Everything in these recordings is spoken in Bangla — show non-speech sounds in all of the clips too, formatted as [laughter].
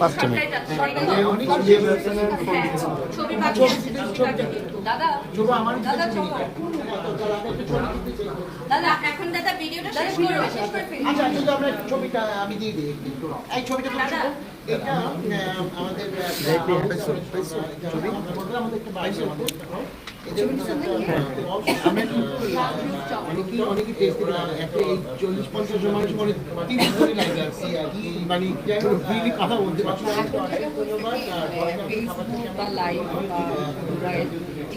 পাঁচটা যাচ্ছে। হ্যাঁ। দাদা দাদা চলো। দাদা এখন দাদা ভিডিওটা শেষ করে শেষ করে ফেলি আচ্ছা আমরা ছবিটা আমি দিয়ে দিই এই ছবিটা। চল্লিশ পঞ্চাশ মানুষ মনে তিরিশ করে লাগে মানে কথা বলতে পারছি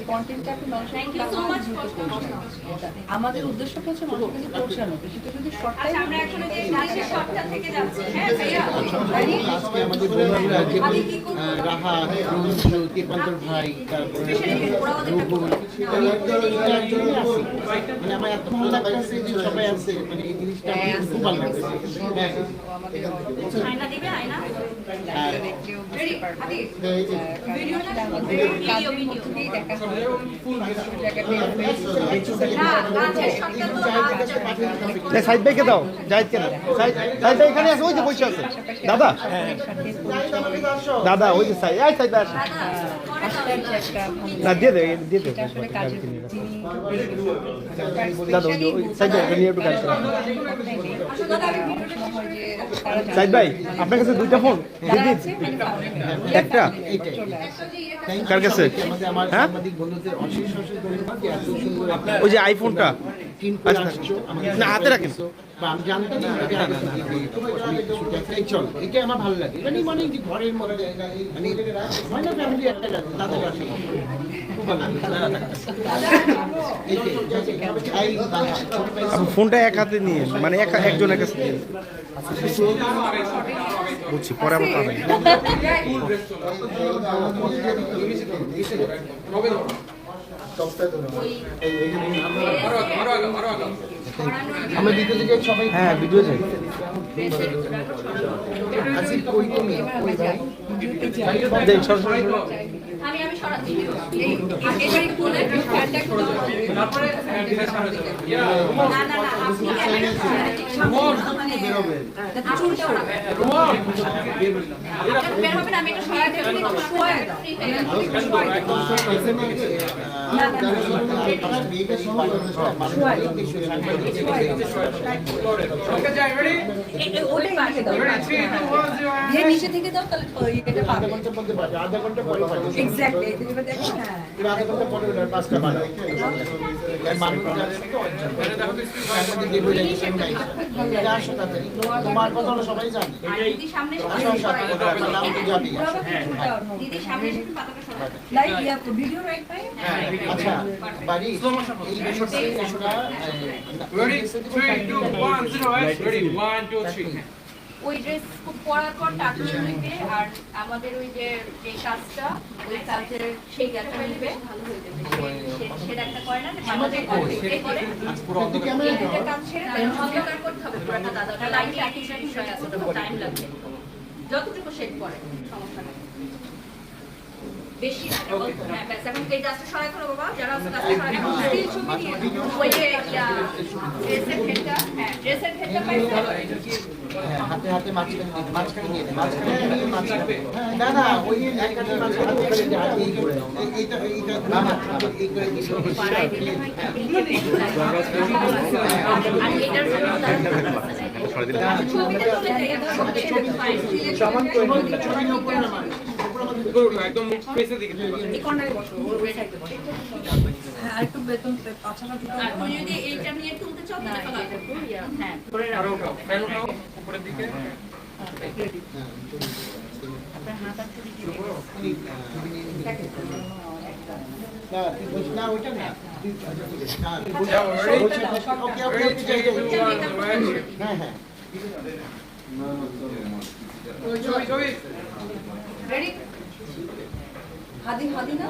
কন্টেন্টটা একটু মানুষের Thank you so much for আমাদের উদ্দেশ্য হচ্ছে মানুষের কাছে পৌঁছানো। সেটা যদি শর্ট আচ্ছা আমরা এখন যে গাছের শটটা থেকে যাচ্ছি। হ্যাঁ ভাইয়া। আজকে আমাদের বন্ধুরা যেমন রাহা রঞ্জু তিরপান্তর ভাই তারপরে। মানে আমার এত ভালো লাগতেছে যে সবাই আছে। মানে এই জিনিসটা খুব ভালো লাগছে। হ্যাঁ। আয়না দিবে আয়না? ভিডিও। সাইড ভাইকে দাও, জাহিদ কেন সাইড ভাই এখানে আছে, ওই যে বসে আছে। দাদা? দাদা, ওই যে সাইড আসে। না, দিয়ে দে দে। দাদা, ওই সাইড ভাই নিয়ে একটু কাজ করো। সাইড ভাই আপনার কাছে দুইটা ফোন দিদি মানে একটা কার কাছে? হ্যাঁ? ওই যে আইফোনটা আচ্ছা। না, হাতে রাখেন। আমি জানতাম চল এটা আমার ভালো লাগে মানে মানে যে ঘরের মধ্যে মানে হয় না ফ্যামিলি একটা তাদের ফোনটা এক হাতে নিয়ে মানে এক একজনের কাছে দিয়ে বুঝছি পরে আবার পাবেন। আমরা ভিডিও থেকে সবাই হ্যাঁ ভিডিও যাই। আসিফ কই তুমি? কই ভাই? দেখ সরাসরি। আমি আমি সরাচ্ছি। এবারে খুলে না না না আপনি চুলটা ওড়াবে আপনার বের হবে আমি একটু সরাই দেবো একটু শোয়া ফ্রি হয়ে নিচে থেকে দাও তাহলে ওই এটা পাবে। আধা ঘণ্টার মধ্যে বাজে, আধা ঘণ্টা পরে বাজে। এক্স্যাক্টলি তো পড়ে ওর সবাই জানে? দিদি 3 2 1 0 রেডি 1 2 3 ওই ড্রেস পরার পর নিবে আর আমাদের ওই যে যে কাজটা ওই কাজের সেই গাছটা নিবে। হয়ে সেটা একটা করে না আমাদের করে আমরা- এইদিকে কাজ সেরে অন্ধকার করতে হবে পুরোটা দাদাটা লাইট একই বিষয় আছে তো টাইম লাগবে। যতটুকু শেড করে সমস্যা নেই। বেশি হ্যাঁ, এখন এই গাছটা সরাই করো বাবা, যারা গাছটা সরাই করো। Still ছবি নিয়ে ওই যে, ড্রেসের হেডটা, হ্যাঁ, ড্রেসের হেডটা পাইছো? হ্যাঁ, হাতে হাতে মাঝখানে দিয়ে- মাঝখানে দিয়ে মাঝখানে দিয়ে মাঝখানে। হ্যাঁ, না, না, ওই এক হাতে মাঝখানে এই করে দাও। এইটা- এইটা এই করে ছবিটা তুলে দেয়, একদম ছবি fine, still এর সমান করে ছবি নিয়ে উপরে নামান। উপরে আমাদের Good, একদম ফেসের দিকে এই কর্নারে বসো, ওই সাইডে বসো। একটু বেতন পাছাটা তুমি যদি এইটা নিয়ে তুলতে চাও তাহলে হ্যাঁ, ধরে রাখো। ফ্যান উঠাও উপরের দিকে না, তুই না, ওইটা না। হ্যাঁ, হ্যাঁ। ছবি হাদি হাদি না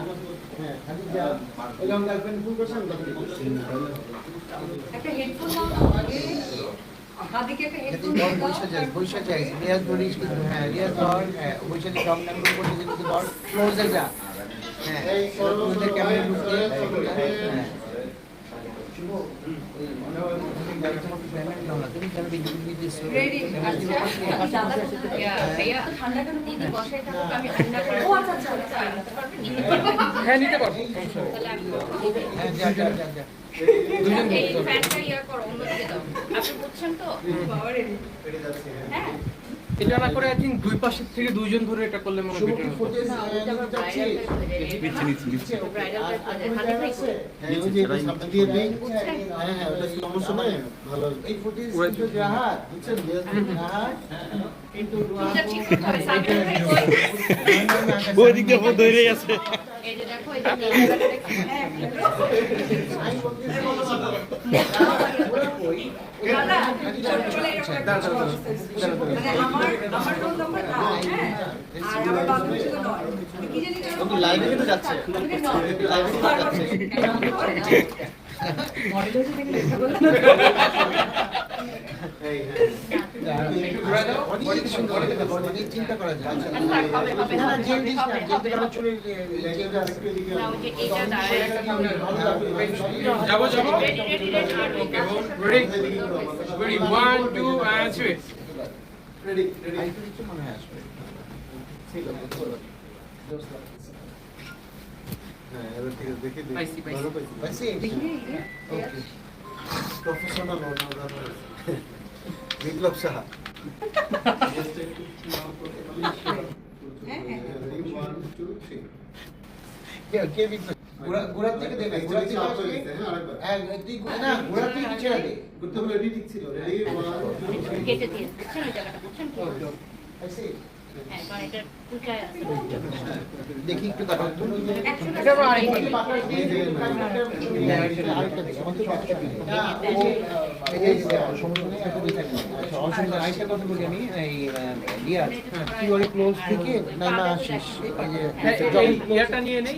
হ্যাঁ, হ্যাঁ, হ্যাঁ। হ্যাঁ, ক্যামেরা যা যা যা যা এই ফ্যানটা ইয়া করো অন্যদিকে দাও আপনি বুঝছেন তো হ্যাঁ এটা না করে আই থিঙ্ক দুই পাশের থেকে দুইজন ধরে এটা করলে মনে হয়? হ্যাঁ, এটা। হ্যাঁ, হ্যাঁ, এটা করতে হবে ওই দিক দিয়ে ধরে আছে এই যে দেখো এই যে ক্যামেরাটা একটা মানে হ্যাঁ? কিন্তু যাচ্ছে। লাইভে কিন্তু যাচ্ছে। মডেল হচ্ছে লেখা বললাম চিন্তা করা যায় আছে। যাব যাব ready ready ready okay ready ready one two and three Ready, ready. আরেকটু কিছু মনে আসবে। হ্যাঁ, এবার ঠিক আছে, দেখি, দেখি। পাইছি, পাইছি। পাইছি। Okay. Professional owner আছে। [laughs] বিপ্লব Saha Ready, one, two, three. কে- কে বিপ্লব? গোড়া- গোড়ার থেকে দে না, গোড়ার থেকে Up হয়ে আসবে। গেছে, হ্যাঁ, আরেকবার। হ্যাঁ, তুই গো- না, গোড়ার থেকে ছেড়ে দে। করতে হলে ready ঠিক ছিল। Ready, one, হ্যাঁ দেখি একটু দাঁড়াও। তুমি ওই যে- এটা আবার এই যে পাতাটা দিয়ে দে, হ্যাঁ, এটা আরেকটা দে, আমার তো বাচ্চা নেই। না, ও, এই যে, এই যে, সমস্যা নেই, একটা দিয়ে থাকবে। আচ্ছা, অসুবিধা, আরেকটা কথা বলি আমি, এই, আহ, রিয়াজ, তুই থেকে না না নিয়ে নেই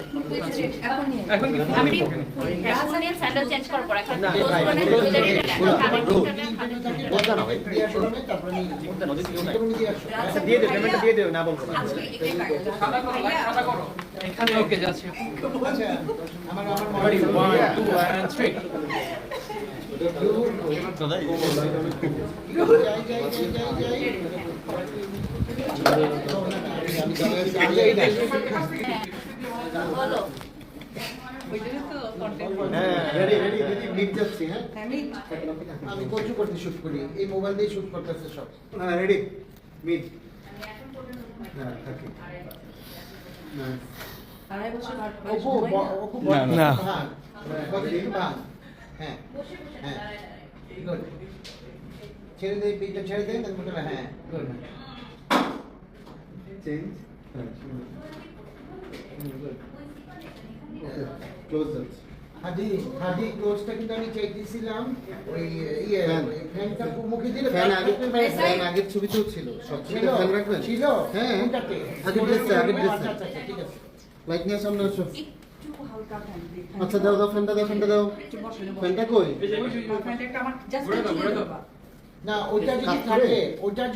এখন ওকে যাচ্ছে আমার আমার ready one two and three যাই বলো হ্যাঁ, ready, ready, ready, মিট যাচ্ছি, হ্যাঁ? আমি আমি কচু করতে শুট করি এই মোবাইল দিয়ে শুট করতেছে সব হ্যাঁ, ready, মিট। হ্যাঁ, থাকি। হ্যাঁ। আড়াই বছর ঘর অপু ব- অপু না, না। হ্যাঁ বডি একটু ভাঙ হ্যাঁ হ্যাঁ গুড ছেড়ে দে পিঠটা ছেড়ে দে তারপর বলে হ্যাঁ গুড ক্লোজটা কিন্তু আমি ওই ইয়ে ফ্যানটা মুখে দিলে ফ্যান আগে ফ্যান ফ্যান আগের ছবিতেও ছিল সব ছিল ছবিতে ফ্যান রাখবেন? ছিল। হ্যাঁ। ড্রেসে ড্রেসে আচ্ছা আচ্ছা ঠিক আছে। লাইট নিয়ে সামনে আসো আচ্ছা দাও দাও ফ্যানটা দাও ফ্যানটা দাও। ফ্যানটা কই? ফ্যানটা একটা আমার জাস্ট। না যদি থাকে?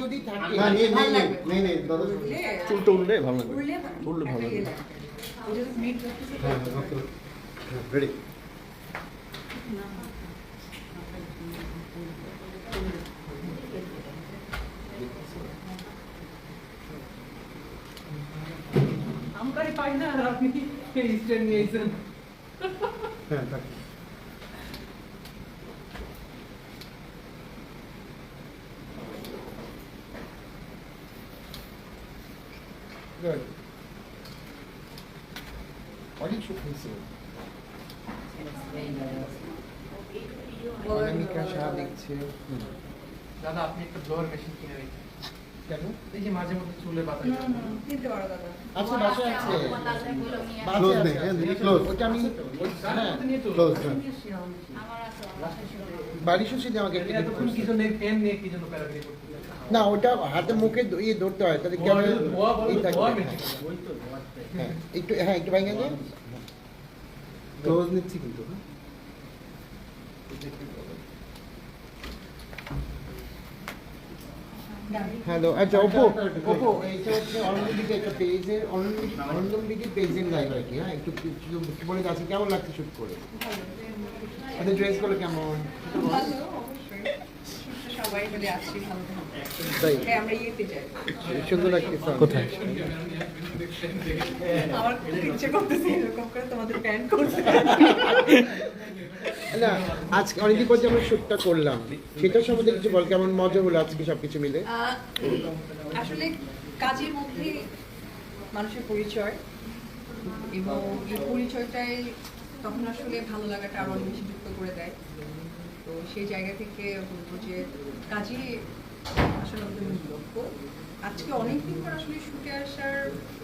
যদি থাকে না দাদা চুলটা ভালো লাগবে। ভালো লাগবে। করতেছে হ্যাঁ রেডি আমরাই পাই না আর আপনি স্ট্যান্ড নিয়েছেন। হ্যাঁ থাক Good. অনেক সুখ হয়েছে অনামিকা শাহ দাদা আপনি একটা ব্লোয়ার মেশিন কিনে রেখে কেন? দেখি মাঝে মধ্যে চুলে বাতা হুম, হুম, কিনতে পারো দাদা। আচ্ছা বাসায় আছে। বাসায় Close আছে, নেই, হ্যাঁ, আছে। close. ওটা আমি হ্যাঁ। নিয়ে চলো ক্লোজ হ্যাঁ আমার আছে আমার বাসায় ছিল। বাড়ি সুশীল আমাকে একটু এতক্ষণ করছে। কি নিয়ে কি জন্য প্যারাগ্রাফ করতে না ওটা হাতে মুখে ইয়ে ধরতে হয় তাহলে ক্যামেরা হ্যাঁ একটু হ্যাঁ একটু ভাঙে ক্লোজ নিচ্ছি কিন্তু হ্যালো আচ্ছা ওপো ওপো এইটা হচ্ছে অনন্দবিকে একটা পেজের অনন্দবিকে পেজের লাইভ আর কি হ্যাঁ? একটু কিছু বলে আছে কেমন লাগছে শুট করে? আচ্ছা ড্রেসগুলো কেমন? কোথায়? আমার ইচ্ছে করতেছে এরকম করে তোমাদের প্যান করতে। না আজকে অনেকদিন পর যে আমরা শ্যুটটা করলাম সম্বন্ধে কিছু বল কেমন মজা হলো আজকে সবকিছু মিলে? আসলে কাজের মধ্যে মানুষের পরিচয় এবং এই পরিচয়টাই তখন আসলে ভালো লাগাটা আরও বেশি যুক্ত করে দেয়। সেই জায়গা থেকে বলব যে কাজে আসলে আমাদের মূল লক্ষ্য। আজকে অনেকদিন পর আসলে শুটে আসার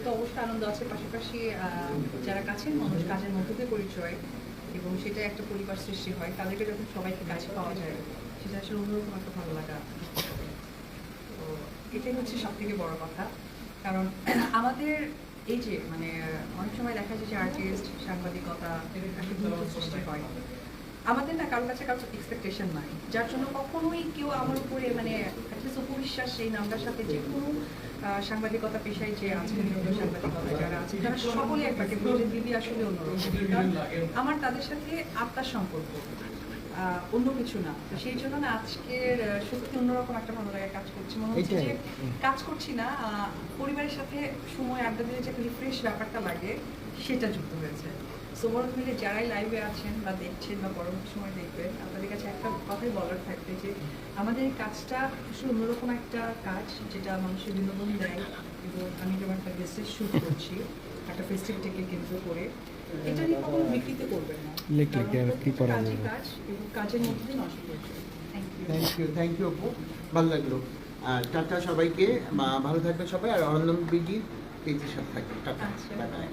তো অবশ্যই আনন্দ আছে। পাশাপাশি যারা কাছের মানুষ, কাজের মধ্যে পরিচয় এবং সেটা একটা পরিবার সৃষ্টি হয়, তাদেরকে যখন সবাইকে কাছে পাওয়া যায়, সেটা আসলে অন্যরকম একটা ভালো লাগা তো এটাই হচ্ছে সব থেকে বড় কথা। কারণ আমাদের এই যে মানে অনেক সময় দেখা যায় যে আর্টিস্ট সাংবাদিকতা একটা সৃষ্টি হয়। আমাদের না কারোর কাছে কারোর এক্সপেকটেশন নাই। যার জন্য কখনোই কেউ আমার উপরে মানে উপবিশ্বাস সেই নামটার সাথে যে কোনো সাংবাদিকতা পেশায় যে আছে সাংবাদিকতা যারা আছে তারা সকলে একবারকে বলে দিদি আসলে অন্যরকম। আমার তাদের সাথে আত্মার সম্পর্ক আহ, অন্য কিছু না। তো সেই জন্য না আজকের সত্যি অন্যরকম একটা ভালো লাগে কাজ করছি। মনে হচ্ছে যে কাজ করছি না পরিবারের সাথে সময় আড্ডা দিলে যে রিফ্রেশ ব্যাপারটা লাগে সেটা যুক্ত হয়েছে। মিলে যারাই লাইভে আছেন বা দেখছেন বা পরবর্তী সময় দেখবেন আপনাদের কাছে একটা কথাই বলার থাকবে যে আমাদের কাজটা আসলে অন্যরকম একটা কাজ যেটা মানুষের বিনোদন দেয় এবং আমি যেমন একটা গেস্টের শ্যুট করছি একটা ফেস্টিভিটিকে কেন্দ্র করে এটা নিয়ে কখনো বিকৃত করবেন না। কি করা কাজই কাজ এবং কাজের মধ্যে নষ্ট করছে thank you thank you thank you Apu ভালো লাগল। আর টাটা সবাইকে ভালো থাকবেন সবাই আর বিগির পেজের সাথে থাকবেন টাটা। আচ্ছা। Bye bye